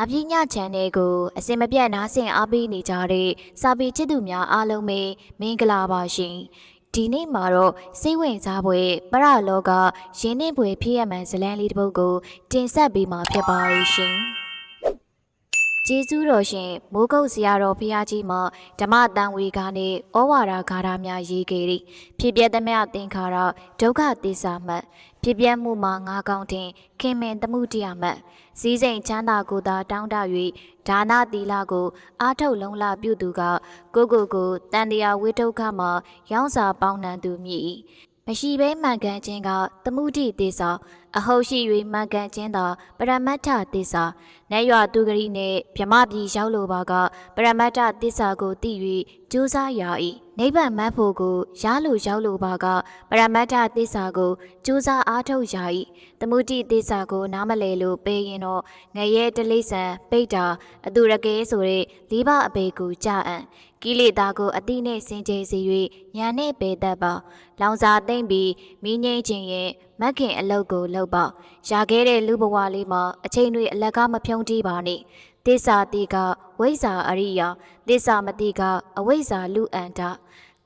လာပြညချန်နယ်ကိုအစင်မပြတ်နားဆင်အားပေးနေကြတဲ့စာပေချစ်သူများအားလုံးပဲမင်္ဂလာပါရှင်ဒီနေ့မှာတော့စိတ်ဝင်စားဖွယ်ပရလောကရင်းနှင်းဖွယ်ဖြစ်ရမှန်ဇလန်းလေးတစ်ပုဒ်ကိုတင်ဆက်ပေးမှာဖြစ်ပါရဲ့ရှင်ကျေးဇူးတော်ရှင်မိုးကုတ်ဆရာတော်ဖရာကြီးမှဓမ္မတန်ဝေကနဲ့ဩဝါဒဂါထာများရေးခဲ့သည်ဖြစ်ပြသမျှသင်္ခါရဒုက္ခသစ္စာမှတ် ဖြစ်ပြမှုမှာငါးကောင်းတင်ခင်မင်သမှုတရားမှတ်စည်းစိမ်ချမ်းသာကိုသာတောင်းတ၍ဒါနသီလကို အားထုတ်လုံးလပြုသူက ကိုကိုကိုတန်တရားဝိဒုက္ခမှာရောင်းစာပေါင်းနှံသူမြည်၏မရှိဘဲမှန်ကန်ခြင်းကသမှုတိသစ္စာအဟုတ်ရှိ၍မှန်ကန်ခြင်းသာပရမတ္ထသစ္စာနတ်ရွာသူဂရိနှင့်ဗြမပြည်ရောက်လိုပါက ပရမတ္ထသစ္စာကိုသိ၍ကြိုးစားရ၏ နိဗ္ဗာန်မတ်ဖို့ကိုရလိုရောက်လိုပါကပရမတ္ထသစ္စာကိုကြိုးစားအားထုတ်ရ၏သမှုတိသစ္စာကို နားမလည်လို့ပေးရင်တော့ငရဲတလိษံပိတ်တာအသူရကဲဆိုတဲ့လေးပါအပေကိုကြာအံ့ကိလေသာကိုအတိနဲ့စင်ကြယ်စေ၍ညာနဲ့ပေတတ်ပါလောင်စာသိမ့်ပြီးမိငိမ့်ခြင်းရဲ့မက်ခင်အလုတ်ကိုလှုပ်ပါရာခဲ့တဲ့လူဘဝလေးမှာအချိန်တွေအလကားမဖြုံးတီးပါနဲ့သစ္စာတိက ဝိဇ္ဇာအရိယာသစ္စာမတိကအဝိဇ္ဇာလူအန္တ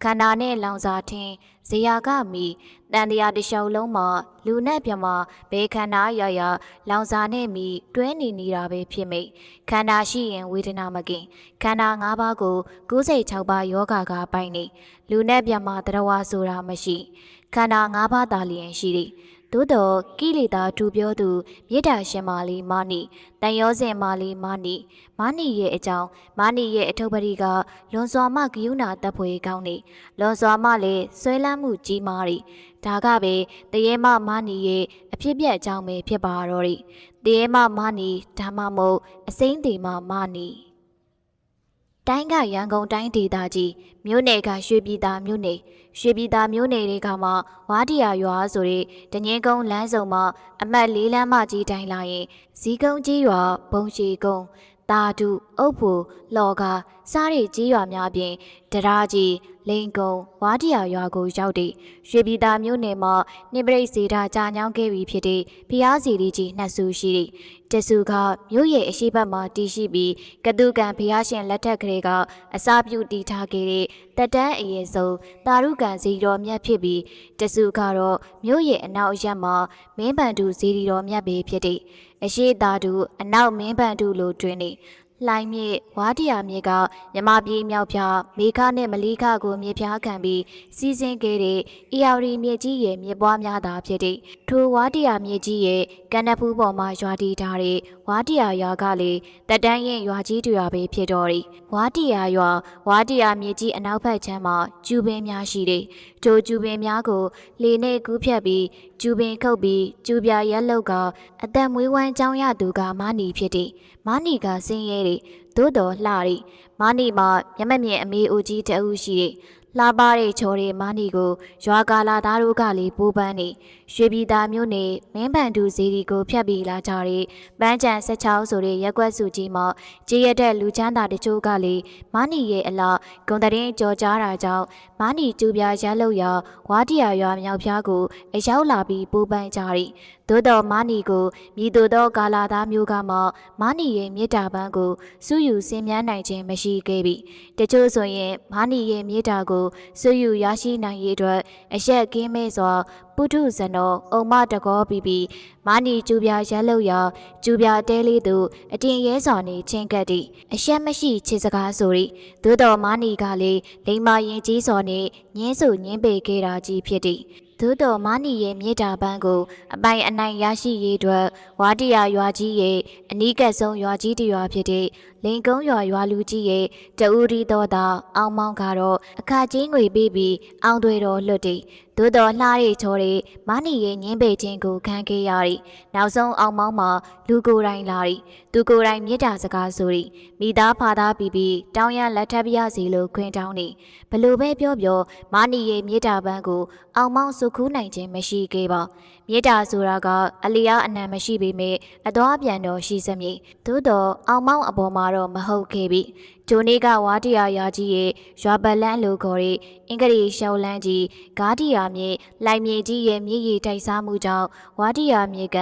ခန္ဓာနဲ့လောင်စာထင်းဇေယကမီတန်တရားတစ်လျှောက်လုံးမှာလူနဲ့ပြမဘဲခန္ဓာရရလောင်စာနဲ့မီတွဲနေနေတာပဲဖြစ်မိတ်ခန္ဓာရှိရင်ဝေဒနာမကင်ခန္ဓာ၅ပါးကို96ပါးယောဂကပိုင်နေလူနဲ့ပြမတရားဝဆိုတာမရှိခန္ဓာ၅ပါးသာလျင်ရှိသည် သို့တော့ကိလေသာထူပြောသူမေတ္တာရှင်မာလီမာနီတန်ရောစင်မာလီမာနီမာနီရဲ့အကြောင်းမာနီရဲ့အထုပ်ပရိကလွန်စွာမှဂယုဏတပ်ဖွေကောင်းနေလွန်စွာမှလည်းဆွဲလန်းမှုကြီးမားရီဒါကပဲတရေမမာနီရဲ့အဖြစ်ပြက်အကြောင်းပဲဖြစ်ပါတော့ရီတရေမမာနီဒါမှမဟုတ်အစိမ့်တေမမာနီ တိုင်းကရန်ကုန်တိုင်းဒေသကြီးမြို့နယ်ကရွှေပြည်သာမြို့နယ်ရွှေပြည်သာမြို့နယ်တွေကမှဝါတီယာရွာဆိုတဲ့တငင်းကုန်းလမ်းစုံမှာအမှတ်၄လမ်းမကြီးတိုင်းလာရင်ဇီကုန်းကြီးရွာဘုံရှိကုန်းတာဒုအုပ်ဖို့လော်ကာစားတဲ့ကြီးရွာများပြင်တရာကြီးလိန်ကုံဝါတီယာရွာကိုရောက်တဲ့ရွှေပြည်သာမြို့နယ်မှာနှိပရိတ်စီတာကြာညောင်းခဲ့ပြီးဖြစ်တဲ့ဖျားစီရီကြီးနှစ်ဆူရှိတဲ့တဆူကမြို့ရဲ့အရှိတ်ဘက်မှာတည်ရှိပြီးကတုကံဖျားရှင်လက်ထက်ကလေးကအစာပြုတည်ထားခဲ့တဲ့တက်တန်းအရင်ဆုံးတာရုကံစီတော်မြတ်ဖြစ်ပြီးတဆူကတော့မြို့ရဲ့အနောက်ရက်မှာမင်းပန်တူစီရီတော်မြတ်ပဲဖြစ်တဲ့အရှိတာတူအနောက်မင်းပန်တူလို့တွင်နေ လှိုင်းမြစ်ဝါတီယာမြစ်ကမြမပြည်မြောက်ဖြာမေခနဲ့မလီခကိုမြေဖြားခံပြီးစီးဆင်းခဲ့တဲ့အေယာရီမြစ်ကြီးရဲ့မြစ်ပွားများသာဖြစ်တဲ့ထိုဝါတီယာမြစ်ကြီးရဲ့ကန္နဖူးပေါ်မှာရွာတည်ထားတဲ့ဝါတီယာရွာကလေတက်တန်းရင်ရွာကြီးတူရွာပဲဖြစ်တော်၏ဝါတီယာရွာဝါတီယာမြစ်ကြီးအနောက်ဘက်ခြမ်းမှာကျူပင်များရှိတဲ့ထိုကျူပင်များကိုလေနဲ့ကူးဖြတ်ပြီးကျူပင်ခုတ်ပြီးကျူပြရက်လုတ်ကအသက်မွေးဝမ်းကြောင်းရသူကမာနီဖြစ်တဲ့မာနီကဆင်းရဲတဲ့သို့တော်လှတဲ့မာနီမှာမျက်မမြင်အမေအိုကြီးတအုပ်ရှိတဲ့လှပတဲ့ချော်တဲ့မာနီကိုရွာကာလာသားတို့ကလည်းပိုးပန်းနေရွှေပြည်သားမျိုးနဲ့မင်းပန်တူစီရီကိုဖျက်ပြီးလာကြတဲ့ပန်းချံ16ဆိုတဲ့ရက်ွက်စုကြီးမှာကြေးရတဲ့လူချမ်းသာတချို့ကလည်းမာနီရဲ့အလားဂုံတရင်ကြော်ကြားတာကြောင့်မာနီကျူပြရက်လို့ရဝါတီယာရွာမြောက်ဖျားကိုအရောက်လာပြီးပိုးပန်းကြသည်သို့တော်မာနီကိုမြည်သူသောကာလာသားမျိုးကမှမာနီရဲ့မြေတာပန်းကိုစုယူစင်မြန်းနိုင်ခြင်းမရှိခဲ့ပြီတချို့ဆိုရင်မာနီရဲ့မြေတာကိုစုယူရရှိနိုင်ရေးအတွက်အရက်ကင်းမဲ့စွာပုထုဇနောအုံမတကောပြီးပြီးမာနီကျူပြရက်လို့ရကျူပြတဲလေးသူအတင်ရဲစွာနေချင်းကပ်သည့်အရှက်မရှိချစ်စကားဆိုရီသို့တော်မာနီကလေလိမ္မာရင်ကြီးစွာနေညင်းစုညင်းပေခဲ့တာကြီးဖြစ်သည် သို့တော်မာနီရဲ့မြေတာပန်းကို အပိုင်အနိုင်ရရှိရေးအတွက်ဝါတီယာရွာကြီးရဲ့အနီးကပ်ဆုံးရွာကြီးတစ်ရွာဖြစ်တဲ့ လင်ကုန်းရွာရွာလူကြီးရဲ့တဦးဒီတော်သာအောင်မောင်းကတော့အခါချင်းငွေပေးပြီးအောင်တွေတော်လွတ်တည်သို့တော်လှရီချော်ရီမာနီရဲ့ညင်းပေခြင်းကိုခံခဲ့ရသည်နောက်ဆုံးအောင်မောင်းမှာလူကိုယ်တိုင်လာသည်သူကိုယ်တိုင်မြေတာစကားဆိုသည်မိသားဖာသားပြီးပြီးတောင်းရလက်ထပ်ပြရစီလို့ခွင်တောင်းသည်ဘလို့ပဲပြောပြောမာနီရဲ့မြေတာပန်းကိုအောင်မောင်းစုခူးနိုင်ခြင်းမရှိခဲ့ပါ မြေတာဆိုတာကအလျားအနံမရှိပေမဲ့အသွားပြန်တော်ရှိစမြည်သို့တော်အောင်မောင်းအပေါ်မှာတော့မဟုတ်ခဲ့ပြီဂျိုနေကဝါတီယာယာကြီးရဲ့ရွာပလန်းလိုခေါ်တဲ့အင်္ဂရိရှောက်လန်းကြီးဂါတီယာမြေလိုက်မြေကြီးရဲ့မြေရီတိုက်စားမှုကြောင့်ဝါတီယာမြေက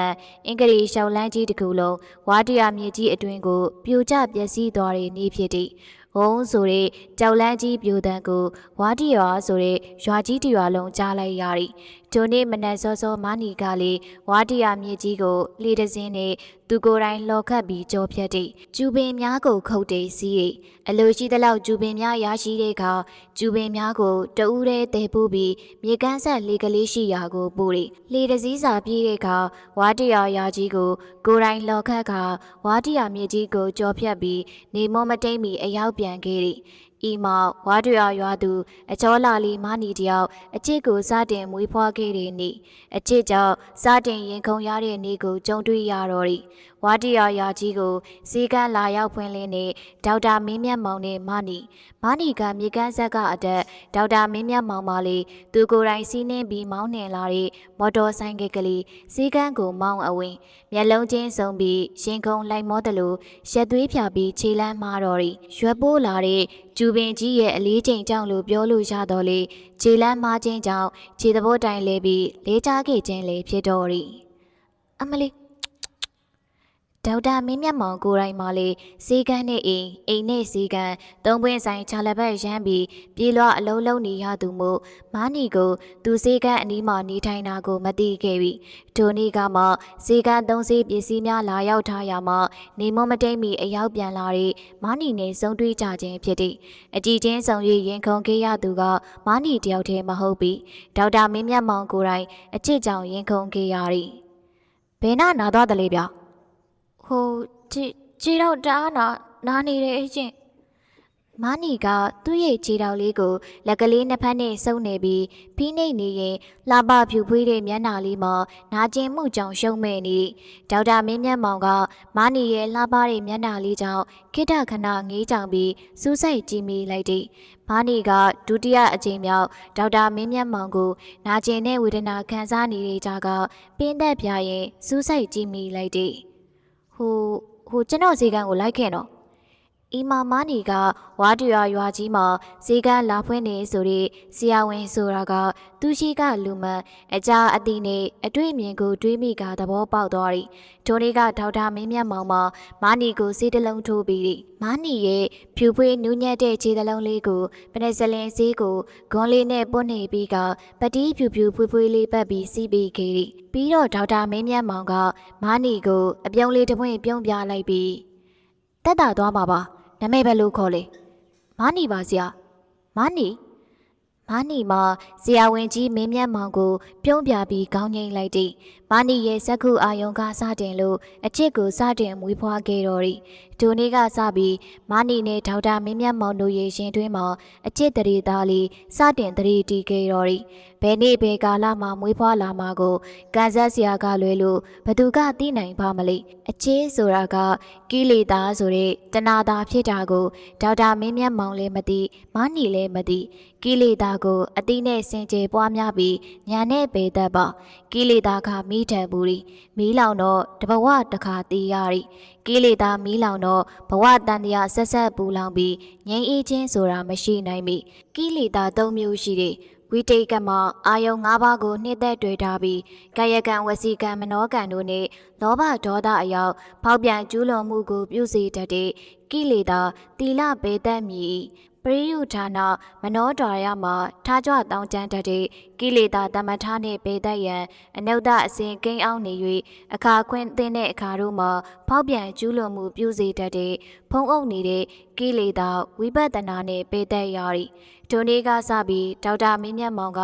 အင်္ဂရိရှောက်လန်းကြီးတစ်ခုလုံးဝါတီယာမြေကြီးအတွင်းကိုပြိုကျပျက်စီးသွားတဲ့နေ့ဖြစ်သည်ဝုံးဆိုတဲ့ကြောက်လန်းကြီးပြိုတန်းကိုဝါတီရွာဆိုတဲ့ရွာကြီးတစ်ရွာလုံးကြားလိုက်ရသည် ဂျိုနေမနက်စောစောမနီကလေးဝါတီယာမြေကြီးကိုလေတစင်းနဲ့သူကိုယ်တိုင်လှော်ခတ်ပြီးကြောဖြတ်သည်ကျူပင်များကိုခုတ်တေးစီး၏အလိုရှိသလောက်ကျူပင်များရရှိတဲ့အခါကျူပင်များကိုတဦးတည်းတည်ပိုးပြီးမြေကန်းဆက်လေကလေးရှိရာကိုပို့သည်လေတစည်းစာပြေးတဲ့အခါဝါတီယာယာကြီးကိုကိုယ်တိုင်လှော်ခတ်ခါဝါတီယာမြေကြီးကိုကြောဖြတ်ပြီးနေမောမတိတ်မီအရောက်ပြန်ခဲ့သည် ဤမှာဝါဒရရွာသူအချောလာလီမနီတယောက်အချစ်ကိုစတင်မွေးဖွားခဲ့တဲ့နေ့အချစ်ကြောင့်စတင်ရင်ခုန်ရတဲ့နေ့ကိုကြုံတွေ့ရတော့သည်ဝါဒရရွာကြီးကိုစီကန်းလာရောက်ဖွင့်လင်းတဲ့ဒေါက်တာမင်းမြတ်မောင်နဲ့မနီမနီကမြေကန်းဆက်ကအတက်ဒေါက်တာမင်းမြတ်မောင်ပါလေသူကိုယ်တိုင်စီးနှင်းပြီးမောင်းနှင်လာတဲ့မော်တော်ဆိုင်ကကလေးစီကန်းကိုမောင်းအဝင်မျက်လုံးချင်းစုံပြီးရင်ခုန်လိုက်မောတယ်လို့ရက်သွေးဖြာပြီးခြေလမ်းမှားတော့သည်ရွက်ပိုးလာတဲ့ ကျူပင်ကြီးရဲ့အလေးချိန်ကြောင့်လို့ပြောလို့ရတော့လေခြေလမ်းမှားခြင်းကြောင့်ခြေသဘောတိုင်လဲပြီးလေးချခဲ့ခြင်းလေဖြစ်တော်သည်အမလေး ဒေါက်တာမင်းမြတ်မောင်ကိုယ်တိုင်မှလေစီကန်းနဲ့အိမ်အိမ်နဲ့စီကန်းသုံးပွင့်ဆိုင်ခြာလက်ဘက်ရမ်းပြီးပြေးလွှားအလုံးလုံးနေရသူမို့မားနီကိုသူစီကန်းအနီးမှနေထိုင်တာကိုမသိခဲ့ပြီဒိုနီကမှစီကန်းသုံးစီပစ္စည်းများလာရောက်ထားရမှနေမမတိတ်မီအရောက်ပြန်လာတဲ့မားနီနဲ့စုံတွေ့ကြခြင်းဖြစ်သည်အကြည့်ချင်းဆောင်ရရင်ခုန်ခဲ့ရသူကမားနီတယောက်တည်းမဟုတ်ပြီဒေါက်တာမင်းမြတ်မောင်ကိုယ်တိုင်အချစ်ကြောင့်ရင်ခုန်ခဲ့ရသည်ဘယ်နာနာသွားတယ်လေဗျ ဟိုကြည်ကြည်တော့တအားနာနာနေတယ်အချင်းမနီကသူ့ရဲ့ခြေတော်လေးကိုလက်ကလေးနှစ်ဖက်နဲ့စုပ်နေပြီးဖိနှိပ်နေရင်လှပဖြူဖွေးတဲ့မျက်နှာလေးမှာနာကျင်မှုကြောင့်ရှုံးမဲ့နေဒေါက်တာမင်းမြတ်မောင်ကမနီရဲ့လှပတဲ့မျက်နှာလေးကြောင့်ခိတခဏငေးကြောင်ပြီးစူးစိုက်ကြည့်မိလိုက်သည်မနီကဒုတိယအကြိမ်မြောက်ဒေါက်တာမင်းမြတ်မောင်ကိုနာကျင်တဲ့ဝေဒနာခံစားနေတဲ့ကြကပင်းသက်ပြရင်စူးစိုက်ကြည့်မိလိုက်သည် ဟိုဟိုကျွန်တော်ဈေးကန်းကိုလိုက်ခဲ့တော့ အီမာမနီကဝါတူရွာရွာကြီးမှာဈေးကန်းလာဖွင့်နေဆိုတဲ့ဆရာဝန်ဆိုတာကသူရှိကလူမှန်အကြအတိနဲ့အတွေ့အမြင်ကိုတွေးမိကသဘောပေါက်သွားသည်ဒိုနီကဒေါက်တာမင်းမြတ်မောင်မှာမာနီကိုစေးတစ်လုံးထိုးပြီးသည်မာနီရဲ့ဖြူဖွေးနူးညံ့တဲ့ခြေတစ်လုံးလေးကိုပနစလင်ဈေးကိုဂွန်လေးနဲ့ပွတ်နေပြီးကပတိဖြူဖြူဖွေးဖွေးလေးပတ်ပြီးစီးပြီးခဲ့သည်ပြီးတော့ဒေါက်တာမင်းမြတ်မောင်ကမာနီကိုအပြုံးလေးတစ်ပွင့်ပြုံးပြလိုက်ပြီးတက်တာသွားမှာပါ နမဲပဲလို့ခေါ်လေမာနီပါဆရာမာနီမာနီမှာဆရာဝန်ကြီးမင်းမြတ်မောင်ကိုပြုံးပြပြီးခေါင်းငိမ့်လိုက်သည် မာနီရဲ့ဇက်ခုအာယုံကစတင်လို့အချစ်ကိုစတင်မွေးဖွားခဲ့တော်သည်ဒိုနေ့ကစပြီးမာနီနဲ့ဒေါက်တာမင်းမြတ်မောင်တို့ရဲ့ရင်တွင်းမှာအချစ်တရေသားလေးစတင်တရေတီခဲ့တော်သည်ဘယ်နေ့ဘယ်ကာလမှမွေးဖွားလာမှာကိုကန်ဆက်ဆရာကလွယ်လို့ဘသူကသိနိုင်ပါမလိအချစ်ဆိုတာကကိလေသာဆိုတဲ့တဏှာသာဖြစ်တာကိုဒေါက်တာမင်းမြတ်မောင်လည်းမသိမာနီလည်းမသိကိလေသာကိုအတိနဲ့စင်ကြယ်ပွားများပြီးညာနဲ့ပေတတ်ပါ ကိလေသာကမိထံဘူးရီမီးလောင်တော့တဘဝတစ်ခါတည်ရရီကိလေသာမီးလောင်တော့ဘဝတန်တရားဆက်ဆက်ပူလောင်ပြီးငြိမ်းအေးခြင်းဆိုတာမရှိနိုင်မီကိလေသာ၃မျိုးရှိတယ်ဝိတိတ်ကမအာယုံ၅ပါးကိုနှိမ့်သက်တွေ့ထားပြီးကာယကံဝစီကံမနောကံတို့နှင့်လောဘဒေါသအယောက်ဖောက်ပြန်ကျူးလွန်မှုကိုပြုစေတတ်တဲ့ကိလေသာတီလပေသက်မည် ပရိယုဌာနမနောဒာရမှာထားကြွတောင်းကျမ်းတတ်တဲ့ကိလေသာတမထာနှင့်ပေသက်ရန်အနုဒ္ဒအစဉ်ကိန်းအောင်နေ၍အခါခွင့်သင်းတဲ့အခါတို့မှာဖောက်ပြန်ကျူးလွန်မှုပြုစေတတ်တဲ့ဖုံးအုပ်နေတဲ့ ကိလေသာဝိပဿနာနှင့်ပေသက်ရသည်ဒိုနေ့ကစပြီးဒေါက်တာမင်းမြတ်မောင်က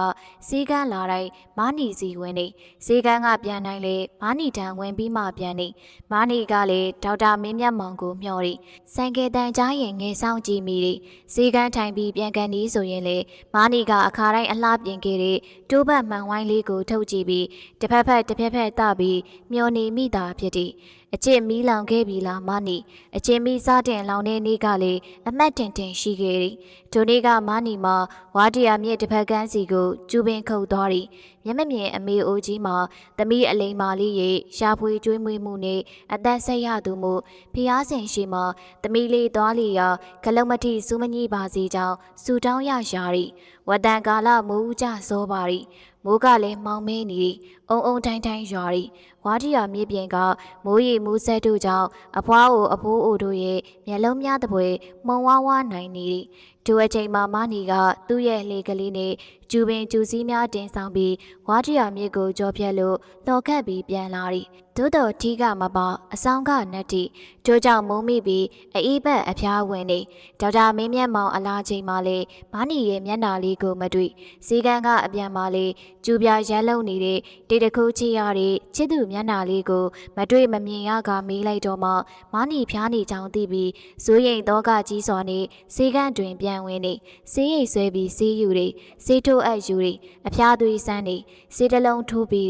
စီကန်းလာတိုင်းမာနီစီဝင်နေစီကန်းကပြန်နိုင်လေမာနီတန်ဝင်ပြီးမှပြန်နေမာနီကလည်းဒေါက်တာမင်းမြတ်မောင်ကိုမျှော်ရီဆိုင်ကယ်တန်ကြားရင်ငယ်ဆောင်ကြည့်မိတယ်စီကန်းထိုင်ပြီးပြန်ကန်ဒီဆိုရင်လေမာနီကအခါတိုင်းအလှပြင်ခဲ့တဲ့တိုးဘတ်မှန်ဝိုင်းလေးကိုထုတ်ကြည့်ပြီးတစ်ဖက်ဖက်တစ်ဖက်ဖက်တပြီးမျောနေမိတာဖြစ်သည်အချစ်မီးလောင်ခဲ့ပြီလားမနီအချစ်မီးစားတင်လောင်တဲ့နေ့ကလေအမတ်တင်တင်ရှိခဲ့သည်ထိုနေ့ကမနီမှာဝါတရာမြစ်တစ်ဖက်ကန်းစီကိုကျူပင်ခုတ်သွားသည် မျက်မမြင်အမေအိုကြီးမှာသမီးအလိမ်မာလေးရဲ့ရှာဖွေကျွေးမွေးမှုနဲ့အသက်ဆက်ရသူမှုဖျားစင်ရှိမှာသမီးလေးသွားလီရာဂလုံးမတိစူးမကြီးပါစီကြောင့်စူတောင်းရရှာသည်ဝတန်ကာလမိုးကြစောပါသည်မိုးကလည်းမှောင်မဲနေသည်အုံအုံတိုင်းတိုင်းရွာသည်ဝါတီယာမြေပြင်ကမိုးရီမူးဆက်တို့ကြောင့်အဖွားအိုအဖိုးအိုတို့ရဲ့မျက်လုံးများတပွဲမှုံဝါးဝါနိုင်နေသည် ဒူအချိန်မှာမနီကသူ့ရဲ့လေကလေးနဲ့ကျူပင်ကျူစည်းများတင်ဆောင်ပြီးဝါတီယာမြေကိုကြောပြက်လို့လော်ခတ်ပြီးပြန်လာသည် သို့တော်ထီးကမပါအဆောင်ကနတ်တီကျိုးကြောင့်မုံမိပြီးအေးဘက်အဖျားဝင်နေဒေါက်တာမင်းမြတ်မောင်အလားချိန်မှလေမနီရဲ့မျက်နှာလေးကိုမတွေ့စီကန်းကအပြန်မှလေကျူပြရမ်းလုံနေတဲ့တေတခုချီရတဲ့ချစ်သူမျက်နှာလေးကိုမတွေ့မမြင်ရကမေးလိုက်တော့မှမနီဖျားနေကြောင်းသိပြီးဇိုးရင်တော့ကကြီးစွာနဲ့စီကန်းတွင်ပြန်ဝင်နေစေးရိတ်ဆွဲပြီးစီးယူနေစေးထိုးအပ်ယူနေအဖျားသွေးဆန်းနေစေးတလုံးထိုးပြီး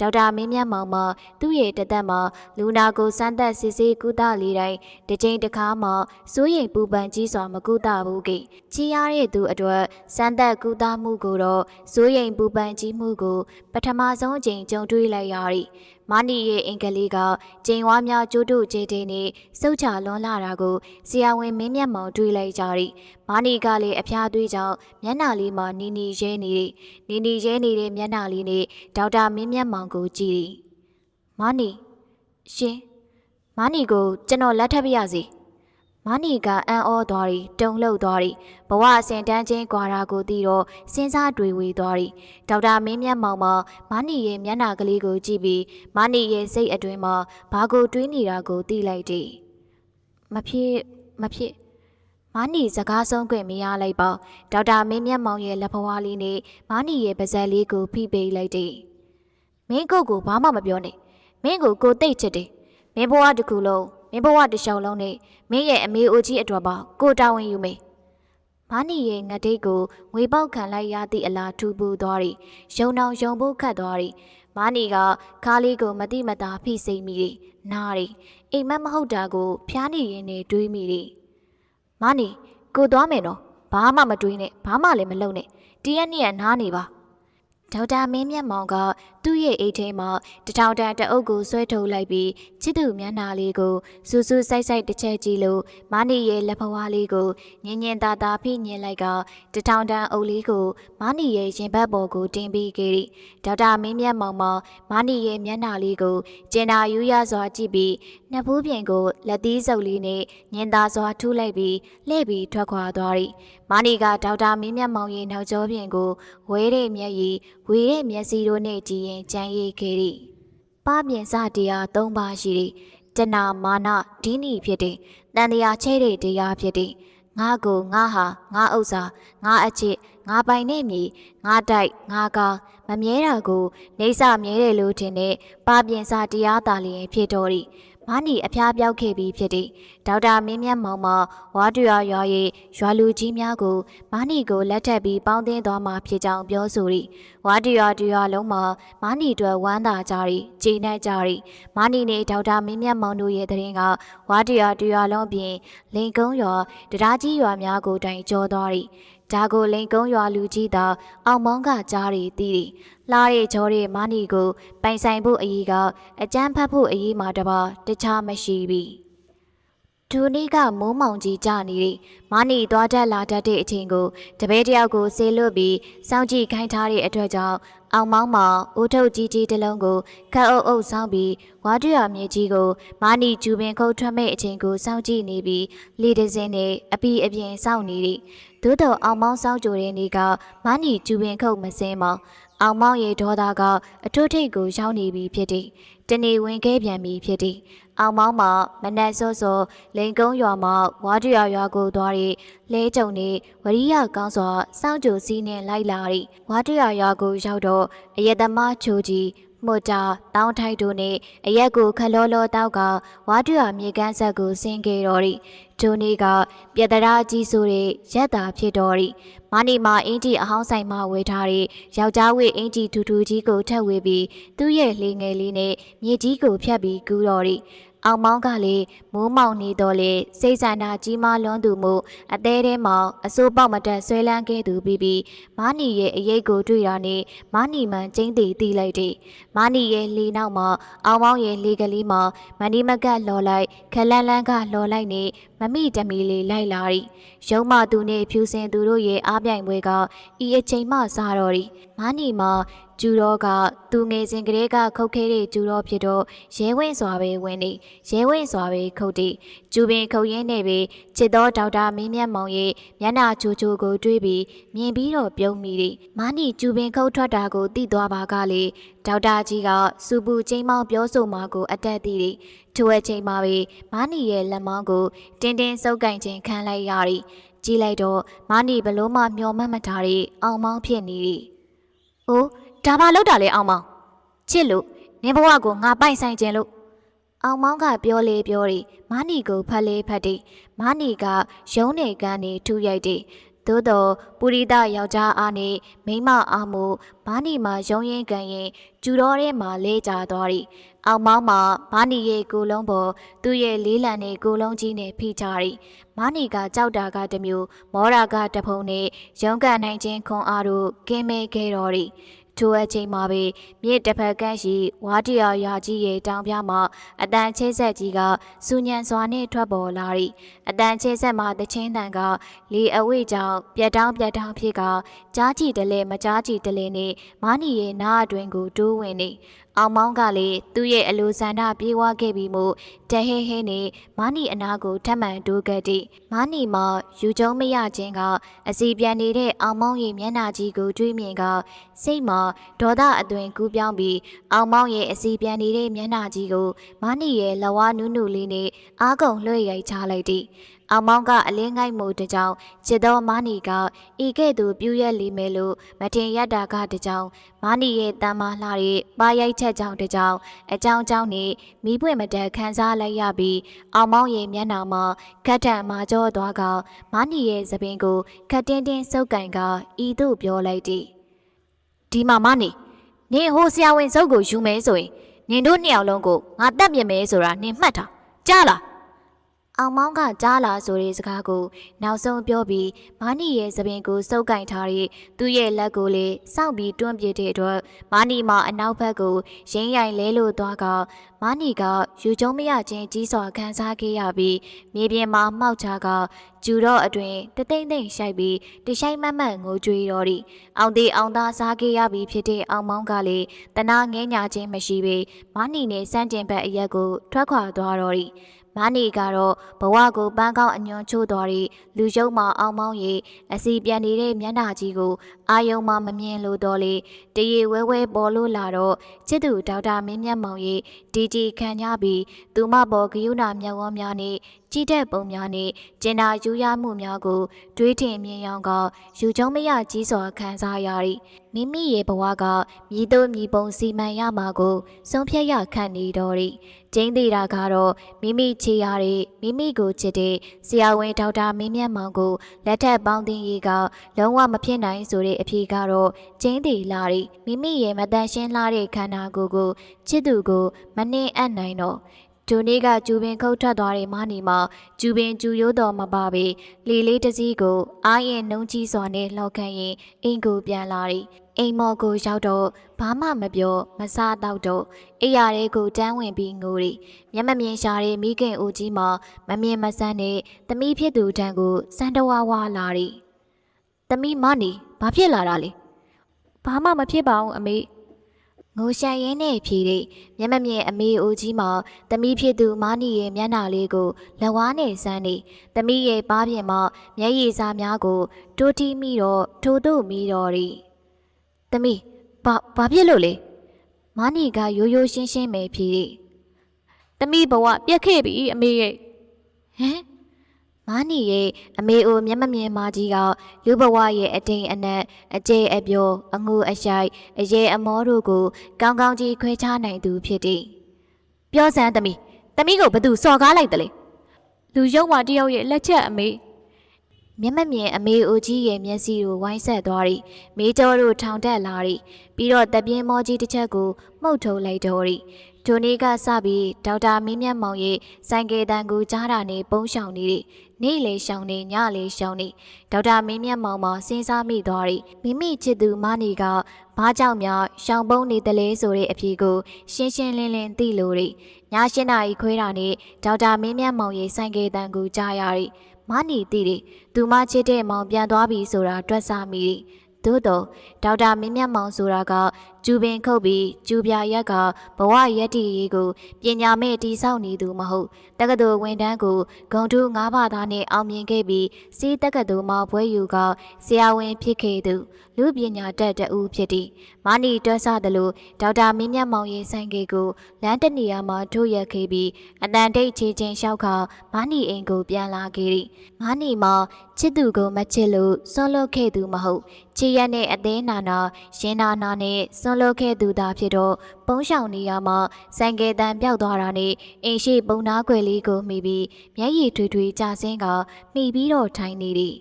ဒေါက်တာမင်းမြတ်မောင်မှသူ့ရဲ့တသက်မှာလူနာကိုစမ်းသက်စစ်ဆေးကုသလေးတိုင်းတစ်ချိန်တစ်ခါမှစိုးရိမ်ပူပန်ကြီးစွာမကုသဘူးကိချီရတဲ့သူအတွက်စမ်းသက်ကုသမှုကိုတော့စိုးရိမ်ပူပန်ကြီးမှုကို ပထမဆုံးအကြိမ်ကြုံတွေ့လိုက်ရသည်မနီရဲ့အင်္ဂလိကကျိန်ဝါများကျိုးတို့ကျေတဲ့နဲ့စုတ်ချလွန်လာတာကိုဆရာဝန်မင်းမျက်မှောင်တွေ့လိုက်ကြသည်မနီကလည်းအဖျားသွေးကြောင့်မျက်နှာလေးမှာနီနီရဲနေသည်နီနီရဲနေတဲ့မျက်နှာလေးနဲ့ဒေါက်တာမင်းမျက်မှောင်ကိုကြည့်သည် မနီရှင်မနီကိုကျွန်တော်လက်ထပ်ပြရစီမနီကအံ့ဩသွားသည်တုန်လှုပ်သွားသည်ဘဝအစဉ်တန်းချင်းကွာတာကိုသိတော့စဉ်းစားတွေးဝေသွားသည်ဒေါက်တာမင်းမြတ်မောင်မမနီရဲ့မျက်နှာကလေးကိုကြည့်ပြီးမနီရဲ့စိတ်အတွင်းမှာဘာကိုတွေးနေတာကိုသိလိုက်သည်မဖြစ်မဖြစ်မနီစကားဆုံးခွင့်မရလိုက်ပါဒေါက်တာမင်းမြတ်မောင်ရဲ့လက်ဖွားလေးနဲ့မနီရဲ့ပါးစပ်လေးကိုဖိပေးလိုက်သည်မင်းကိုကိုဘာမှမပြောနဲ့ မင်းကိုကိုတိတ်ချစ်တယ်မင်းဘဝတစ်ခုလုံးမင်းဘဝတစ်လျှောက်လုံးနဲ့မင်းရဲ့အမေအိုကြီးအတွက်ပါကိုတာဝန်ယူမေမာနီရဲ့ငတိတ်ကိုငွေပေါက်ခံလိုက်ရသည့်အလားထူပူသွားသည်ရုံအောင်ရုံဖို့ခတ်သွားသည်မာနီကခါးလေးကိုမတိမတာဖိစိမ့်မိသည်နားသည်အိမ်မက်မဟုတ်တာကိုဖျားနေရင်နေတွေးမိသည်မာနီကိုသွားမယ်နော်ဘာမှမတွေးနဲ့ဘာမှလည်းမလုပ်နဲ့တရက်နှစ်ရက်နားနေပါဒေါက်တာမင်းမြတ်မောင်က သူ့ရဲ့အိတ်ထဲမှာတထောင်တန်တအုပ်ကိုဆွဲထုတ်လိုက်ပြီးချစ်သူမျက်နှာလေးကိုစူးစူးဆိုင်ဆိုင်တစ်ချက်ကြည့်လို့မနီရဲ့လက်ဖွားလေးကိုညင်ညင်သာသာဖိညင်လိုက်ကတထောင်တန်အုပ်လေးကိုမနီရဲ့ရင်ဘတ်ပေါ်ကိုတင်ပေးခဲ့သည်ဒေါက်တာမင်းမြတ်မောင်မမနီရဲ့မျက်နှာလေးကိုကျင်နာယူရစွာကြည့်ပြီးနှစ်ဖူးပြင်ကိုလက်သီးစုပ်လေးနဲ့ညင်သာစွာထူးလိုက်ပြီးလှည့်ပြီးထွက်ခွာသွားသည်မာနီကဒေါက်တာမင်းမြတ်မောင်ရဲ့နောက်ကျောပြင်ကိုဝဲတဲ့မျက်ရည်ဝေတဲ့မျက်စိတို့နဲ့ကြည်ရင်ကြံရည်ခဲ့သည်ပမြင်စတရား၃ပါးရှိသည်တဏမာနဒိနီဖြစ်သည်တန်တရားချဲတဲ့တရားဖြစ်သည်ငါကိုငါဟာငါဥစ္စာငါအချစ်ငါပိုင်နေမည်ငါတိုက်ငါကားမမြဲတာကိုနေဆမြဲတယ်လို့ထင်တဲ့ပပြင်စာတရားသာလျင်ဖြစ်တော်သည် မနီအဖျားပြောက်ခဲ့ပြီးဖြစ်သည်ဒေါက်တာမင်းမြတ်မောင်မဝါတူရရွာရဲ့ရွာလူကြီးများကိုမနီကိုလက်ထပ်ပြီးပေါင်းသင်းသွားမှာဖြစ်ကြောင်းပြောဆိုသည်ဝါတူရတူရလုံးမှာမနီတို့ဝမ်းသာကြသည်ကျေနပ်ကြသည်မနီနဲ့ဒေါက်တာမင်းမြတ်မောင်တို့ရဲ့တရင်ကဝါတူရတူရလုံးပြင်လင်ကုန်းရွာတရားကြီးရွာများကိုတိုင်ကြောသွားသည်ဒါကိုလိန်ကုန်းရွာလူကြီးသာအောင်မောင်းကကြားရီတီးသည်လှတဲ့ကြောတဲ့မနီကိုပိုင်ဆိုင်ဖို့အရေးကအကျန်းဖတ်ဖို့အရေးမှာတပါတခြားမရှိပြီဒူနီကမိုးမောင်ကြီးကြနေသည်မနီသွားတတ်လာတတ်တဲ့အချိန်ကိုတပည့်တယောက်ကိုဆေးလွတ်ပြီးစောင့်ကြည့်ခိုင်းထားတဲ့အတွက်ကြောင့်အောင်မောင်းမှာဦးထုတ်ကြီးကြီးတစ်လုံးကိုခက်အုပ်အုပ်ဆောင်ပြီးဝါတူရမြေကြီးကိုမာနီကျူပင်ခုတ်ထွက်မဲ့အချိန်ကိုစောင့်ကြည့်နေပြီးလေတစင်းနဲ့အပီအပြင်စောင့်နေသည် သို့တော်အောင်မောင်းစောင့်ကြိုတဲ့နေ့ကမာနီကျူပင်ခုတ်မစင်းမောင်အောင်မောင်းရဲ့ဒေါသကအထွတ်ထိပ်ကိုရောက်နေပြီဖြစ်သည်တနေဝင်ခဲ့ပြန်ပြီဖြစ်သည်အောင်မောင်းမှာမနက်စောစောလိန်ကုန်းရွာမှာဝါတူရရွာကိုသွားတဲ့လဲကြုံနေဝရိယကောင်းစွာစောင့်ကြိုစီးနှင်လိုက်လာသည်ဝါတူရရွာကိုရောက်တော့အယက်သမားချိုကြီး မော်တာတောင်းထိုက်တို့နဲ့အရက်ကိုခလောလောတောက်ကဝါတူရမြေကန်းဆက်ကိုဆင်းခဲ့တော်သည်ဂျိုနီကပြတရာကြီးဆိုတဲ့ရက်တာဖြစ်တော်သည်မနီမာအင်ဂျီအဟောင်းဆိုင်မှာဝေထားတဲ့ယောက်ျားဝေအင်ဂျီထူထူကြီးကိုထက်ဝေပြီးသူ့ရဲ့လေငယ်လေးနဲ့မြေကြီးကိုဖြတ်ပြီးကူးတော်သည် အောင်မောင်းကလည်းမိုးမောင်နေတော့လေစိတ်ဆန္ဒကြီးမားလွန်းသူမှုအသေးထဲမှာအစိုးပေါက်မတက်ဆွဲလန်းခဲ့သူပြီးပြီးမာနီရဲ့အရေးကိုတွေ့တာနဲ့မာနီမှန်ကျင်းတီတီးလိုက်တယ်မာနီရဲ့လေနောက်မှာအောင်မောင်းရဲ့လေကလေးမှာမဏိမကတ်လော်လိုက်ခလန်းလန်းကလော်လိုက်နေမမိတမီလေးလိုက်လာရီရုံးမသူနဲ့ဖြူစင်သူတို့ရဲ့အားပြိုင်ပွဲကဤအချိန်မှစတော့ရီမာနီမှာကျူတော့ကသူငယ်စဉ်ကလေးကခုတ်ခဲတဲ့ကျူတော့ဖြစ်တော့ရဲဝင့်စွာပဲဝင်နေရဲဝင့်စွာပဲခုတ်တိကျူပင်ခုတ်ရင်းနေပြီချစ်တော်ဒေါက်တာမင်းမြတ်မောင်ရဲ့မျက်နှာချိုချိုကိုတွေးပြီးမြင်ပြီးတော့ပြုံးမိတယ်မာနီကျူပင်ခုတ်ထွက်တာကိုသိသွားပါကလေဒေါက်တာကြီးကစူပူချင်းမောင်းပြောဆိုမှကိုအတက်သိတယ်ထိုအချိန်မှာပဲမာနီရဲ့လက်မောင်းကိုတင်းတင်းစုပ်ကင်ခြင်းခံလိုက်ရသည်ကြည့်လိုက်တော့မာနီဘလို့မှမျော်မှတ်မထားတဲ့အောင်မောင်းဖြစ်နေသည်။ အိုးဒါပါလောက်တာလေအောင်မောင်းချစ်လို့နင်ဘဝကိုငါပိုင်ဆိုင်ခြင်းလို့အောင်မောင်းကပြောလေပြောတယ်မာနီကိုဖက်လေဖက်တယ်မာနီကရုံးနေကန်းနေထူရိုက်တယ်သို့တော့ပူရိသယောက်ျားအားနဲ့မိန်းမအားမို့မာနီမှာရုံးရင်ကန်ရင်ကျူတော်ထဲမှာလဲကျသွားသည် အောင်မောင်းမှာမာနီရဲ့ကိုယ်လုံးပေါ်သူ့ရဲ့လေးလံနဲ့ကိုယ်လုံးကြီးနဲ့ဖိချသည်မာနီကကြောက်တာကတစ်မျိုးမောရာကတဖုံနဲ့ရုံးကန်နိုင်ခြင်းခွန်အားတို့ကင်းမဲခဲ့တော်သည်ထိုအချိန်မှာပဲမြစ်တစ်ဖက်ကန့်ရှိဝါတီယာရာကြီးရဲ့တောင်ပြမှာအတန်ချဲဆက်ကြီးကစူညံစွာနှင့်ထွက်ပေါ်လာသည်အတန်ချဲဆက်မှာတချင်းတန်ကလေအဝိကြောင့်ပြတ်တောင်းပြတ်တောင်းဖြစ်ကကြားကြည့်တလဲမကြားကြည့်တလဲနဲ့မာနီရဲ့နားအတွင်ကိုတိုးဝင်နေ အောင်မောင်းကလည်းသူ့ရဲ့အလိုဆန္ဒပြေးဝခဲ့ပြီးမို့တဟဲဟဲနဲ့မာနီအနာကိုထပ်မံတိုးကပ်သည့်မာနီမှာယူကျုံမရခြင်းကအစီပြန်နေတဲ့အောင်မောင်းရဲ့မျက်နှာကြီးကိုတွေးမြင်ကစိတ်မှာဒေါသအသွင်ကူးပြောင်းပြီးအောင်မောင်းရဲ့အစီပြန်နေတဲ့မျက်နှာကြီးကိုမာနီရဲ့လဝါနုနုလေးနဲ့အားကုန်လွှဲရိုက်ချလိုက်သည် အောင်မောင်းကအလင်းငိုက်မှုတကြောင်ချစ်တော်မာနီကဤကဲ့သို့ပြူရက်လိမယ်လို့မတင်ရတာကတကြောင်မာနီရဲ့တမ်းမာလှတဲ့ပါရိုက်ချက်ကြောင့်တကြောင်အကြောင်းကြောင့်နေမိပွင့်မတက်ခန်းစားလိုက်ရပြီးအောင်မောင်းရဲ့မျက်နှာမှာခတ်ထန်မာကြောသွားကမာနီရဲ့သပင်ကိုခတ်တင်းတင်းစုပ်ကန်ကဤသို့ပြောလိုက်သည်ဒီမှာမနီနင်ဟိုဆရာဝန်စုပ်ကိုယူမယ်ဆိုရင်နင်တို့နှစ်ယောက်လုံးကိုငါတတ်မြင်မယ်ဆိုတာနင်မှတ်ထားကြားလား အောင်မောင်းကကြားလာဆိုတဲ့စကားကိုနောက်ဆုံးပြောပြီးမာနီရဲ့သပင်ကိုစုပ်ကင်ထားတဲ့သူ့ရဲ့လက်ကိုလည်းစောင့်ပြီးတွန်းပြတဲ့အတွက်မာနီမှာအနောက်ဘက်ကိုရင်းရိုင်လဲလို့သွားကမာနီကယူကျုံမရခြင်းကြီးစွာခံစားခဲ့ရပြီးမြေပြင်မှာမှောက်ချကကျူတော့အတွင်တသိမ့်သိမ့်ရှိုက်ပြီးတရှိုက်မတ်မတ်ငိုကြွေးတော့သည်အောင်သေးအောင်သားစားခဲ့ရပြီးဖြစ်တဲ့အောင်မောင်းကလည်းတနာငဲညာခြင်းမရှိပေမာနီနဲ့စန့်ကျင်ဘက်အရက်ကိုထွက်ခွာသွားတော့သည် မာနီကတော့ဘဝကိုပန်းကောင်းအညွန်ချိုးတော်ရီလူယုံမအောင်မောင်းရီအစီပြန်နေတဲ့မျက်နှာကြီးကိုအာယုံမမမြင်လို့တော့လေတရေဝဲဝဲပေါ်လို့လာတော့ချစ်သူဒေါက်တာမင်းမြတ်မောင်ရီတီတီခံကြပြီးသူမပေါ်ဂယုဏမျက်ဝန်းများနဲ့ ကြည်တဲ့ပုံများနဲ့ကျင်နာယူရမှုများကိုတွေးထင်မြင်ရောင်ကယူကျုံမရကြီးစွာခံစားရသည်မိမိရဲ့ဘဝကမြည်တို့မြည်ပုံစီမံရမှာကိုဆုံးဖြတ်ရခန့်နေတော်သည်ကျင်းသေးတာကတော့မိမိချေရတဲ့မိမိကိုချစ်တဲ့ဆရာဝန်ဒေါက်တာမင်းမြတ်မောင်ကိုလက်ထပ်ပေါင်းတင်ရေးကလုံးဝမဖြစ်နိုင်ဆိုတဲ့အဖြေကတော့ကျင်းသေးလာသည်မိမိရဲ့မတန်ရှင်းလာတဲ့ခန္ဓာကိုယ်ကိုချစ်သူကိုမနှင်းအပ်နိုင်တော့ ဒိုနေ့ကကျူပင်ခုတ်ထွက်သွားတဲ့မနီမှာကျူပင်ကျူရိုးတော်မပါပေလီလေးတစ်စီးကိုအားရင်နှုံးကြီးစွာနဲ့လှောက်ခန့်ရင်အင်ကိုပြန်လာသည်အိမ်မော်ကိုရောက်တော့ဘာမှမပြောမစားတော့တော့အိယာရဲကိုတန်းဝင်ပြီးငိုရီမျက်မမြင်ရှာတဲ့မိခင်အိုကြီးမှာမမြင်မဆန်းတဲ့သမီးဖြစ်သူတန်းကိုစံတဝါဝါလာရီသမီးမနီဘာဖြစ်လာတာလဲဘာမှမဖြစ်ပါဘူးအမေ ငိုရှန်ရင်းနဲ့ဖြေတဲ့မျက်မမြင်အမေအိုကြီးမှာသမီးဖြစ်သူမနီရဲ့မျက်နှာလေးကိုလက်ဝါးနဲ့ဆန်းနေသမီးရဲ့ပါးပြင်မှာမျက်ရည်စာများကိုတိုးတီးမိတော့ထိုးတို့မိတော့ရီ။တမီးဘာဘာဖြစ်လို့လဲ။မနီကရိုးရိုးရှင်းရှင်းပဲဖြေတယ်။တမီးဘဝပြက်ခဲ့ပြီအမေရဲ့။ဟမ် မနီရဲ့အမေအိုမျက်မမြင်မကြီးကလူဘဝရဲ့အတိမ်အနက်အကျဲအပြောအငူအရှိုက်အရေအမောတို့ကိုကောင်းကောင်းကြီးခွဲခြားနိုင်သူဖြစ်သည်။ပြောစမ်းတမီးတမီးကိုဘသူစော်ကားလိုက်တယ်လေ။လူယုံမတယောက်ရဲ့လက်ချက်အမေမျက်မမြင်အမေအိုကြီးရဲ့မျက်စိကိုဝိုင်းဆက်သွားသည်မေးကျော်တို့ထောင်တက်လာသည်ပြီးတော့တပြင်းမောကြီးတစ်ချက်ကိုမှုတ်ထုတ်လိုက်တော့သည်ထိုနေ့ကစပြီးဒေါက်တာမင်းမြတ်မောင်ရဲ့ဆိုင်ကယ်တန်ကိုကြားတာနဲ့ပုံရှောင်နေတဲ့ နေ့လေရှောင်နေညလေရှောင်နေဒေါက်တာမင်းမြတ်မောင်မစဉ်းစားမိသွားတယ်မိမိချစ်သူမနီကဘာကြောင့်များရှောင်ပုံးနေတယ်လဲဆိုတဲ့အဖြေကို ရှင်းရှင်းလင်းလင်းသိလို့တယ်ည၈နာရီခွဲတာနဲ့ဒေါက်တာမင်းမြတ်မောင်ရဲ့ဆိုင်ကယ်တန်ကိုကြားရတယ်မနီသိတယ်သူမချစ်တဲ့မောင်ပြန်သွားပြီဆိုတာတွက်ဆမိတယ် သို့တော့ဒေါက်တာမင်းမြတ်မောင်ဆိုတာကကျူပင်ခုတ်ပြီးကျူပြရက်ကဘဝရက်တီရေးကိုပညာမဲ့တီဆောက်နေသူမဟုတ်တက္ကသိုလ်ဝန်ထမ်းကိုဂုံတူး၅ဘာသာနဲ့အောင်မြင်ခဲ့ပြီးစီးတက္ကသိုလ်မှာဘွဲယူကဆရာဝန်ဖြစ်ခဲ့သူ လူပညာတတ်တဦးဖြစ်သည်မာနီတွဲဆသလိုဒေါက်တာမင်းမြတ်မောင်ရဲ့ဆိုင်ကေကိုလမ်းတနေရာမှာထိုးရက်ခဲ့ပြီးအတန်တိတ်ချေချင်းလျှောက်ခါမာနီအိမ်ကိုပြန်လာခဲ့သည်မာနီမှာချစ်သူကိုမချစ်လို့ဆွန့်လွတ်ခဲ့သူမဟုတ်ချစ်ရက်နဲ့အသေးနာနာရှင်းနာနာနဲ့ဆွန့်လွတ်ခဲ့သူသာဖြစ်တော့ပုံးရှောင်နေရမှာဆိုင်ကယ်တန်ပြောက်သွားတာနဲ့အိမ်ရှိပုံနာခွေလေးကိုမိပြီးမျက်ရည်ထွေထွေကျဆင်းကမိပြီးတော့ထိုင်နေသည်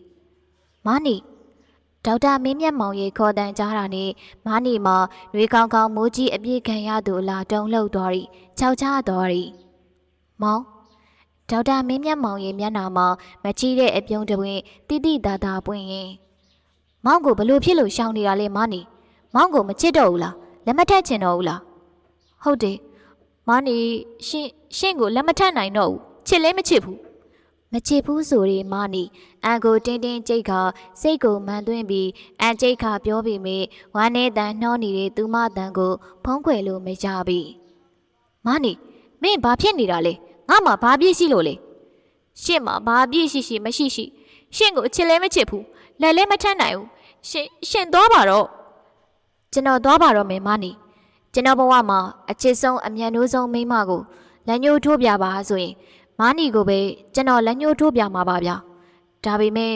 မာနီ ဒေါက်တာမင်းမြတ်မောင်ရဲ့ခေါ်တန်ကြားတာနဲ့မာနီမှာရွေကောင်းကောင်းမိုးကြီးအပြည့်ခံရသူအလားတုံလှုပ်သွားသည်ခြောက်ချသွားသည်မောင်ဒေါက်တာမင်းမြတ်မောင်ရဲ့မျက်နှာမှာမချီးတဲ့အပြုံးတစ်ပွင့်တိတိတသာပွင့်ရင်မောင်ကိုဘလို့ဖြစ်လို့ရှောင်နေတာလဲမာနီမောင်ကိုမချစ်တော့ဘူးလားလက်မထက်ချင်တော့ဘူးလားဟုတ်တယ်မာနီရှင်ရှင်ကိုလက်မထက်နိုင်တော့ဘူးချစ်လဲမချစ်ဘူး မချစ်ဘူးဆိုရင်မာနီအန်ကိုတင်းတင်းကြိတ်ခါစိတ်ကိုမှန်သွင်းပြီးအန်ကြိတ်ခါပြောပြီးမိဝမ်းနဲ့တန်နှောနေတဲ့သူမတန်ကိုဖုံးခွယ်လို့မကြပြီမာနီမင်းဘာဖြစ်နေတာလဲငါမှဘာပြည့်ရှိလို့လဲရှင့်မှာဘာပြည့်ရှိရှိမရှိရှိရှင့်ကိုချစ်လဲမချစ်ဘူးလက်လဲမထက်နိုင်ဘူးရှင်ရှင်သွားပါတော့ကျွန်တော်သွားပါတော့မယ်မနီကျွန်တော်ဘဝမှာအချစ်ဆုံးအမြန်နိုးဆုံးမိန်းမကိုလက်ညှိုးထိုးပြပါဆိုရင် မနီကိုပဲကျွန်တော်လက်ညှိုးထိုးပြမှာပါဗျာဒါပေမဲ့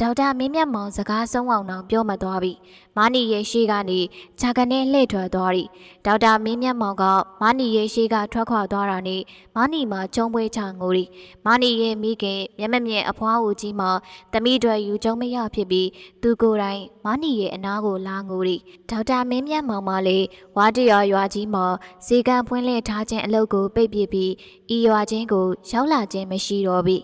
ဒေါက်တာမင်းမြတ်မောင်စကားဆုံးအောင်တော့ပြောမသွားပြီမနီရဲ့ရှေ့ကနေခြာကနေလှည့်ထွက်သွားပြီဒေါက်တာမင်းမြတ်မောင်ကမနီရဲ့ရှေ့ကထွက်ခွာသွားတာနဲ့မနီမှာကျုံပွဲချငိုရီမနီရဲ့မိခင်မျက်မမြင်အဖွားဦးကြီးမှာတမိတွေယူကျုံမရဖြစ်ပြီးသူကိုယ်တိုင်မနီရဲ့အနားကိုလာငိုရီဒေါက်တာမင်းမြတ်မောင်မလေးဝါတရရွာကြီးမှာဇေကံဖွင့်လှစ်ထားခြင်းအလုပ်ကိုပိတ်ပစ်ပြီးဤရွာချင်းကိုရောက်လာခြင်းမရှိတော့ပြီ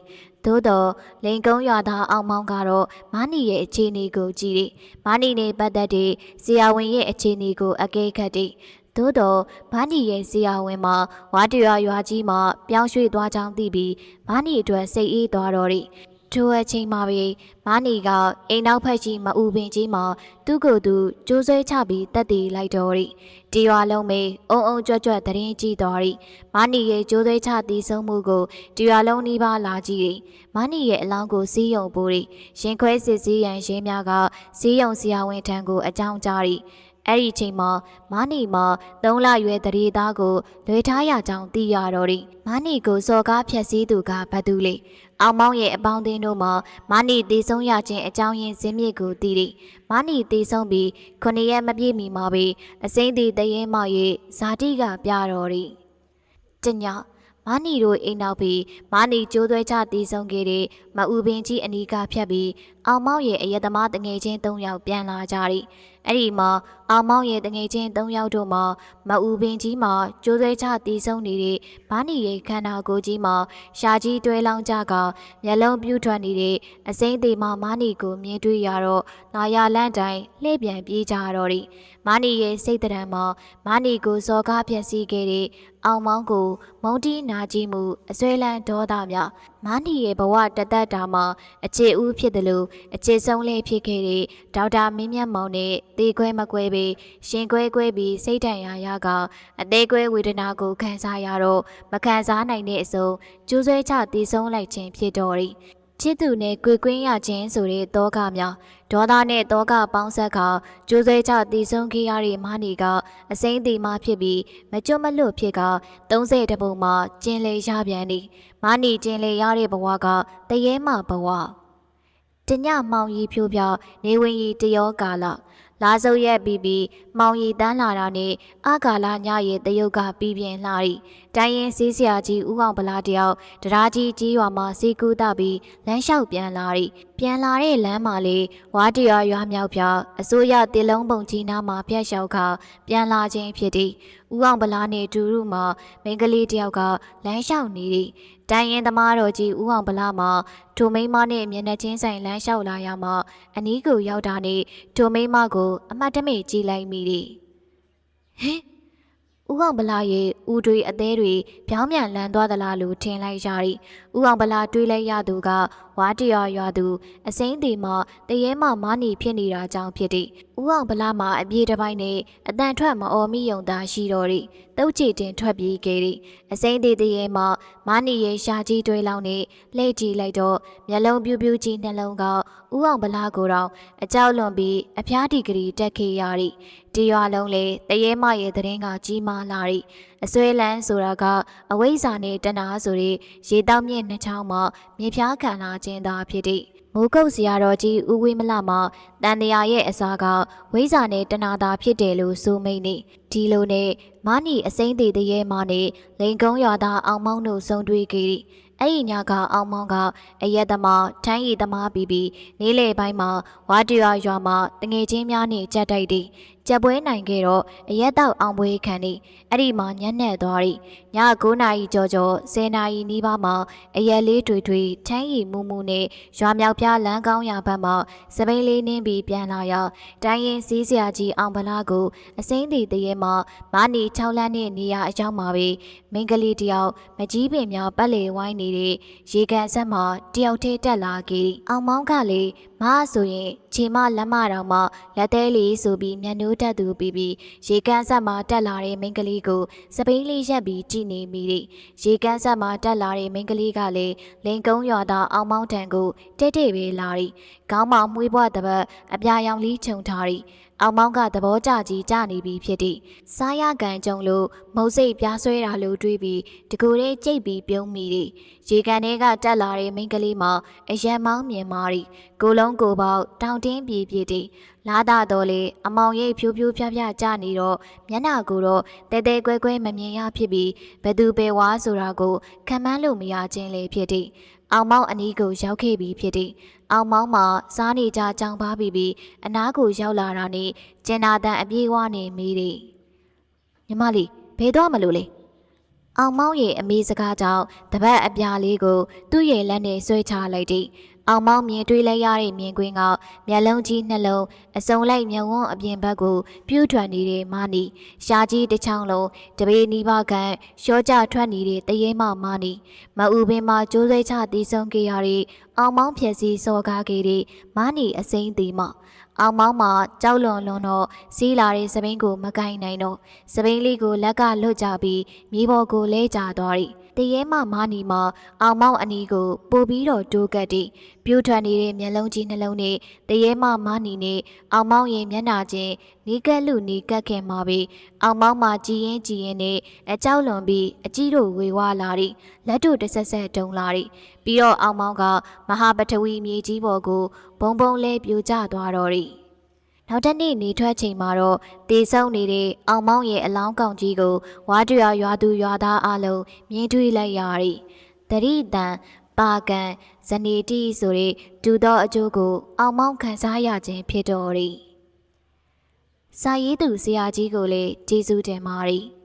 သို့တော့လိန်ကုန်းရွာသားအောင်မောင်ကတော့မာနီရဲ့အခြေအနေကိုကြည့်တယ်။မာနီနဲ့ပတ်သက်တဲ့ဇီယာဝင်ရဲ့အခြေအနေကိုအကဲခတ်တယ်။သို့တော့မာနီရဲ့ဇီယာဝင်မှာဝါတရွာရွာကြီးမှာပြောင်းရွှေ့သွားကြောင်းသိပြီးမာနီအတွက်စိတ်အေးသွားတော့တယ်။ ထိုအချိန်မှာပဲမာနီကအိမ်နောက်ဖက်ကြီးမအူပင်ကြီးမှာသူ့ကိုယ်သူကျိုးဆွဲချပြီးတက်တည်လိုက်တော့တယ်။ဒီရွာလုံးမေအုံအုံကြွက်ကြွက်တရင်ကြည့်တော်တယ်။မာနီရဲ့ကျိုးဆွဲချတည်ဆုံးမှုကိုဒီရွာလုံးနှီးပါလာကြည့်တယ်။မာနီရဲ့အလောင်းကိုစီးယုံပိုးတယ်။ရင်ခွဲစစ်စည်းရန်ရဲများကစီးယုံဆရာဝန်ထံကိုအကြောင်းကြားတယ်။ အဲ့ဒီချိန်မှာမာနီမှာသုံးလရွယ်တရေသားကိုလွေထားရကြောင်းသိရတော့တယ်။မာနီကိုစော်ကားဖျက်ဆီးသူကဘသူလဲ။အောင်မောင်းရဲ့အပေါင်းအသင်းတို့မှာမာနီတည်ဆုံးရခြင်းအကြောင်းရင်းဇင်းမြစ်ကိုသိတယ်။မာနီတည်ဆုံးပြီးခုနှစ်ရက်မပြည့်မီမှာပဲအစိမ့်တည်တရဲမောက်ရဲ့ဇာတိကပြတော်တယ်။တညမာနီတို့အိမ်နောက်ပြီးမာနီကျိုးသွဲချတည်ဆုံးခဲ့တဲ့မအူပင်ကြီးအနီးကဖြတ်ပြီး အောင်မောင်းရဲ့အယက်သမားတငယ်ချင်း၃ယောက်ပြန်လာကြတယ်။အဲ့ဒီမှာအောင်မောင်းရဲ့တငယ်ချင်း၃ယောက်တို့မှာမအူပင်ကြီးမှာကျိုးသွဲချတည်ဆုံးနေတဲ့မာနီရဲ့ခန္ဓာကိုယ်ကြီးမှာရှာကြီးတွဲလောင်းကြကမျက်လုံးပြူးထွက်နေတဲ့အစိမ့်သေးမှမာနီကိုမြင်တွေ့ရတော့နာယာလန့်တိုင်းလှည့်ပြန်ပြေးကြတော့တယ်။မာနီရဲ့စိတ်တရံမှာမာနီကိုစော်ကားဖျက်ဆီးခဲ့တဲ့အောင်မောင်းကိုမုံတီးနာကြီးမှုအစွဲလန်းဒေါသများ မာနီရဲ့ဘဝတသက်တာမှာအခြေဦးဖြစ်တယ်လို့အခြေဆုံးလေးဖြစ်ခဲ့တဲ့ဒေါက်တာမင်းမြတ်မောင်နဲ့တေခွဲမကွဲပြီးရှင်ခွဲခွဲပြီးစိတ်တန်ရာရကအသေးခွဲဝေဒနာကိုခံစားရတော့မခံစားနိုင်တဲ့အစုံကျိုးဆွဲချတည်ဆုံးလိုက်ခြင်းဖြစ်တော်၏ ချစ်သူနဲ့ကြွေကွင်းရခြင်းဆိုတဲ့တောကများဒေါသနဲ့တောကပေါင်းဆက်ခါကျိုးဆွဲချတည်ဆုံးခဲ့ရတဲ့မာနီကအစိမ့်တီမှဖြစ်ပြီးမကြွမလွတ်ဖြစ်က30တပုံမှာကျင်လေရပြန်သည်မာနီကျင်လေရတဲ့ဘဝကတရေမဘဝတညမောင်ရီဖြိုးပြနေဝင်ရီတရောကာလ လာစုပ်ရက်ပြီးပြီးမောင်ရီတန်းလာတာနဲ့အာကာလာညရဲ့တရုတ်ကပြီးပြင်းလာရီတိုင်းရင်စီးစရာကြီးဦးအောင်ဗလာတယောက်တရားကြီးကြီးရွာမှာစီကူးတပြီးလမ်းလျှောက်ပြန်လာရီ ပြန်လာတဲ့လမ်းမှာလေဝါတရွာရွာမြောက်ပြအစိုးရတစ်လုံးပုံကြီးနားမှာပြက်လျှောက်ခါပြန်လာခြင်းဖြစ်သည်ဦးအောင်ဗလာနဲ့ဒူရုမှာမိန်းကလေးတယောက်ကလမ်းလျှောက်နေသည်တိုင်းရင်သမားတော်ကြီးဦးအောင်ဗလာမှာထိုမိန်းမနဲ့မျက်နှာချင်းဆိုင်လမ်းလျှောက်လာရမှာအနီးကိုရောက်တာနဲ့ထိုမိန်းမကိုအမတ်တမဲ့ကြည့်လိုက်မိသည်ဟင်ဦးအောင်ဗလာရဲ့ဦးတွေအသေးတွေပြောင်းပြန်လန်းသွားသလားလို့ထင်လိုက်ရသည်ဦးအောင်ဗလာတွေးလိုက်ရသူက ဝါတရရွာသူအစိမ့်သေးမှတရေမှမာနီဖြစ်နေတာကြောင့်ဖြစ်သည်ဦးအောင်ဗလာမှာအပြေးတစ်ပိုင်းနဲ့အတန်ထွက်မအော်မိယုံသာရှိတော်သည်တုတ်ချီတင်ထွက်ပြေးခဲ့သည်အစိမ့်သေးတရေမှမာနီရဲ့ရှာကြီးတွေးလောင်းနဲ့လှည့်ကြည့်လိုက်တော့မျက်လုံးပြူးပြူးကြီးနှလုံးကဦးအောင်ဗလာကိုတော့အကြောက်လွန်ပြီးအဖျားဒီဂရီတက်ခဲ့ရသည်ဒီရွာလုံးလေတရေမရဲ့တရင်ကကြီးမားလာသည်အစွဲလန်းဆိုတာကအဝိဇ္ဇာနဲ့တဏှာဆိုတဲ့ရေတောက်မြင့်နှချောင်းမှာမြေဖြားခံလာခြင်းသာဖြစ်သည်မိုးကုတ်စရာတော်ကြီးဦးဝေးမလမှာတန်တရာရဲ့အစားကဝိဇ္ဇာနဲ့တဏှာသာဖြစ်တယ်လို့ဆိုမိနေဒီလိုနဲ့မနီအစိမ့်သေးတဲ့ရဲမနဲ့လိန်ကုန်းရွာသားအောင်မောင်းတို့ဆုံတွေ့ကြသည်အဲ့ဒီညကအောင်မောင်းကအရက်သမားထမ်းရည်သမားပြီးပြီးနေလေပိုင်းမှာဝါတူရွာရွာမှာတငယ်ချင်းများနဲ့ကြက်တိုက်သည် ကြက်ပွဲနိုင်ခဲ့တော့အရက်တော့အောင်ပွဲခံသည်အဲ့ဒီမှာညံ့နဲ့သွားသည်ည9နာရီကျော်ကျော်10နာရီနီးပါးမှာအရက်လေးတွေတွေထမ်းရည်မူမူနဲ့ရွာမြောက်ပြားလမ်းကောင်းရာဘက်မှာစပိန်လေးနင်းပြီးပြန်လာရောက်တိုင်းရင်စည်းစရာကြီးအောင်ဗလားကိုအစိမ့်သေးတည်းမှာမာနီ6လမ်းနဲ့နေရာအကြောင်းမှာပဲမိန်းကလေးတယောက်မကြီးပင်များပတ်လေဝိုင်းနေတဲ့ရေကန်ဆက်မှာတယောက်ထဲတက်လာခဲ့အောင်မောင်းကလေမဆိုရင်ခြေမလက်မတော်မှလက်သေးလေးဆိုပြီးမျက်နှိုးတက်သူပြီးပြီးရေကန်ဆက်မှာတက်လာတဲ့မိန်းကလေးကိုစပိန်လေးရက်ပြီးကြည့်နေမိတယ်ရေကန်ဆက်မှာတက်လာတဲ့မိန်းကလေးကလည်းလင်ကုန်းရွာသားအောင်မောင်းတန်ကိုတိတ်တိတ်ပဲလာတယ်ခေါင်းမှာမွေးဘွားတပတ်အပြာရောင်လေးခြုံထားတယ် အောင်မောင်းကသဘောကျကြီးကြနေပြီဖြစ်သည်စားရကန်ကြုံလို့မုတ်စိတ်ပြားဆွဲတာလို့တွေးပြီးတကူလေးကြိတ်ပြီးပြုံးမိသည်ရေကန်ထဲကတက်လာတဲ့မိန်းကလေးမှာအယံမောင်းမြင်မာသည်ကိုလုံးကိုပေါက်တောင်တင်းပြေပြေသည်လာတာတော့လေအမောင်ရိပ်ဖြိုးဖြိုးဖြားဖြားကြနေတော့မျက်နှာကိုတော့တဲတဲကွဲကွဲမမြင်ရဖြစ်ပြီးဘသူပဲဝါဆိုတာကိုခံမှန်းလို့မရခြင်းလေဖြစ်သည် အောင်မောင်းအနီးကိုရောက်ခဲ့ပြီးဖြစ်သည်အောင်မောင်းမှာစားနေကြကြောင်ပါပြီးပြီးအနားကိုရောက်လာတာနဲ့ကျင်နာတန်အပြေးဝနေမိသည်မြမလေးဘယ်တော့မလို့လဲအောင်မောင်းရဲ့အမေစကားကြောင့်တပတ်အပြားလေးကို သူ့ရဲ့လက်နဲ့ဆွဲချလိုက်သည် အောင်မောင်းမြင်တွေ့လိုက်ရတဲ့မြင်ကွင်းကမျက်လုံးကြီးနှလုံးအစုံလိုက်မျက်ဝန်းအပြင်ဘက်ကိုပြူးထွက်နေတဲ့မာနီရှားကြီးတစ်ချောင်းလုံးတပေနီးပါးကန်ရှော့ကြထွက်နေတဲ့တရေမမာနီမအူပင်မှာကျိုးစိတ်ချတည်ဆုံးခဲ့ရတဲ့အောင်မောင်းဖြက်စီစော်ကားခဲ့တဲ့မာနီအစိမ့်သေးမှအောင်မောင်းမှာကြောက်လွန်လွန်တော့စီးလာတဲ့စပိန်ကိုမကင်နိုင်တော့စပိန်လေးကိုလက်ကလွတ်ကြပြီးမြေပေါ်ကိုလဲကျသွားသည် တရေမမာနီမှာအောင်မောင်းအနီးကိုပို့ပြီးတော့တိုးကတ်သည်ပြိုးထွက်နေတဲ့မျက်လုံးကြီးနှလုံးနဲ့တရေမမာနီနဲ့အောင်မောင်းရဲ့မျက်နှာချင်းနီးကက်လူနီးကက်ခင်မှာပြီးအောင်မောင်းမှာကြည်ရင်ကြည်ရင်နဲ့အကြောက်လွန်ပြီးအကြီးတို့ဝေဝါလာသည်လက်တို့တဆက်ဆက်တုံလာသည်ပြီးတော့အောင်မောင်းကမဟာပထဝီမြေကြီးပေါ်ကိုဘုံဘုံလဲပြိုကျသွားတော့သည် နောက်တစ်နေ့နေထွက်ချိန်မှာတော့တေဆုံးနေတဲ့အောင်မောင်းရဲ့အလောင်းကောင်ကြီးကိုဝါတရွာရွာသူရွာသားအလုံးမြင်တွေ့လိုက်ရသည်တတိတန်ပါကန်ဇနီတိဆိုတဲ့ဒူသောအကျိုးကို အောင်မောင်းခံစားရခြင်းဖြစ်တော်သည်စာရေးသူဆရာကြီးကိုလည်းကျေးဇူးတင်ပါတယ်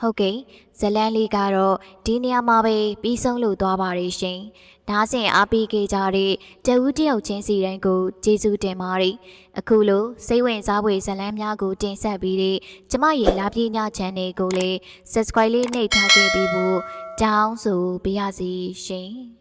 ဟုတ်ကဲ့ဇလန်းလေးကတော့ဒီနေရာမှာပဲပြီးဆုံးလို့သွားပါရရှင်။ဒါဆင်အားပေးခဲ့ကြတဲ့တဝူးတယောက်ချင်းစီတိုင်းကိုကျေးဇူးတင်ပါတယ်။အခုလိုစိတ်ဝင်စားဖွယ်ဇလန်းများကိုတင်ဆက်ပြီးတဲ့ကျမရဲ့လာပြေးည channel ကိုလည်း subscribe လေးနှိပ်ထားခဲ့ပြီးဖို့တောင်းဆိုပါရစေရှင်။